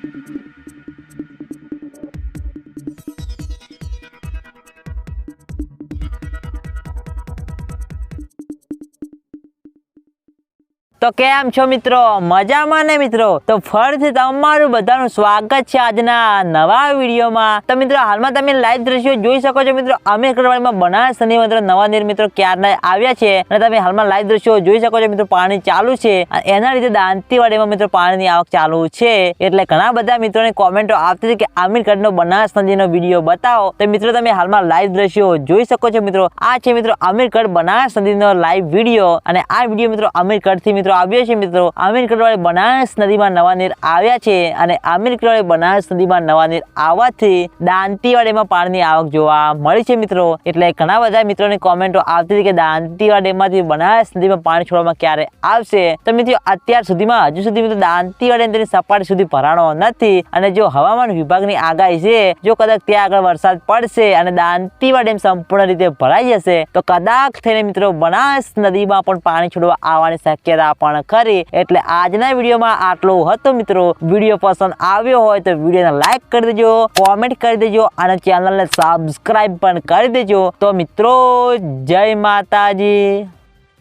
Thank you. તો કેમ છો મિત્રો? મજામાં ને મિત્રો? તો ફરીથી તમારું બધાનું સ્વાગત છે આજના નવા વિડીયોમાં. તો મિત્રો, હાલમાં તમે લાઈવ દ્રશ્યો જોઈ શકો છો મિત્રો. અમે કરવાડીમાં બનાસ મિત્રો નવા નીર ક્યારના આવ્યા છે. અને તમે હાલમાં લાઈવ દ્રશ્યો જોઈ શકો છો મિત્રો, પાણી ચાલુ છે. એના લીધે દાંતીવાડીમાં મિત્રો પાણીની આવક ચાલુ છે. એટલે ઘણા બધા મિત્રોની કોમેન્ટો આવતી હતી કે આમીરગઢનો બનાસ નદીનો વીડિયો બતાવો. તો મિત્રો, તમે હાલમાં લાઈવ દ્રશ્યો જોઈ શકો છો મિત્રો. આ છે મિત્રો, આમીરગઢ બનાસ નદીનો લાઈવ વીડિયો. અને આ વીડિયો મિત્રો, આમીરગઢથી મિત્રો આવ્યો છે મિત્રો. આમીરગઢ વાળી બનાસ નદીમાં નવા નીર આવ્યા છે અને આમીરગઢ વાળી બનાસ નદીમાં નવા નીર આવવાથી દાંતીવાડીમાં પાણીની આવક જોવા મળી છે મિત્રો. એટલે ઘણા બધા મિત્રોની કોમેન્ટો આવતી કે દાંતીવાડા બનાસ નદીમાં પાણી છોડવામાં ક્યારે આવશે? તો મિત્રો, અત્યાર સુધીમાં હજુ સુધી મિત્રો દાંતીવાડા તેની સપાટી સુધી ભરાણો નથી અને જો હવામાન વિભાગની આગાહી છે, જો કદાચ ત્યાં આગળ વરસાદ પડશે અને દાંતીવાડી ડેમ સંપૂર્ણ રીતે ભરાઈ જશે, તો કદાચ થઈને મિત્રો બનાસ નદીમાં પણ પાણી છોડવા આવવાની શક્યતા પણ ખરી એટલે આજના વિડીયોમાં આટલું હતું મિત્રો. વીડિયો પસંદ આવ્યો હોય તો વિડીયોને લાઈક કરી દેજો, કોમેન્ટ કરી દેજો અને ચેનલને સબસ્ક્રાઈબ પણ કરી દેજો. તો મિત્રો, જય માતાજી.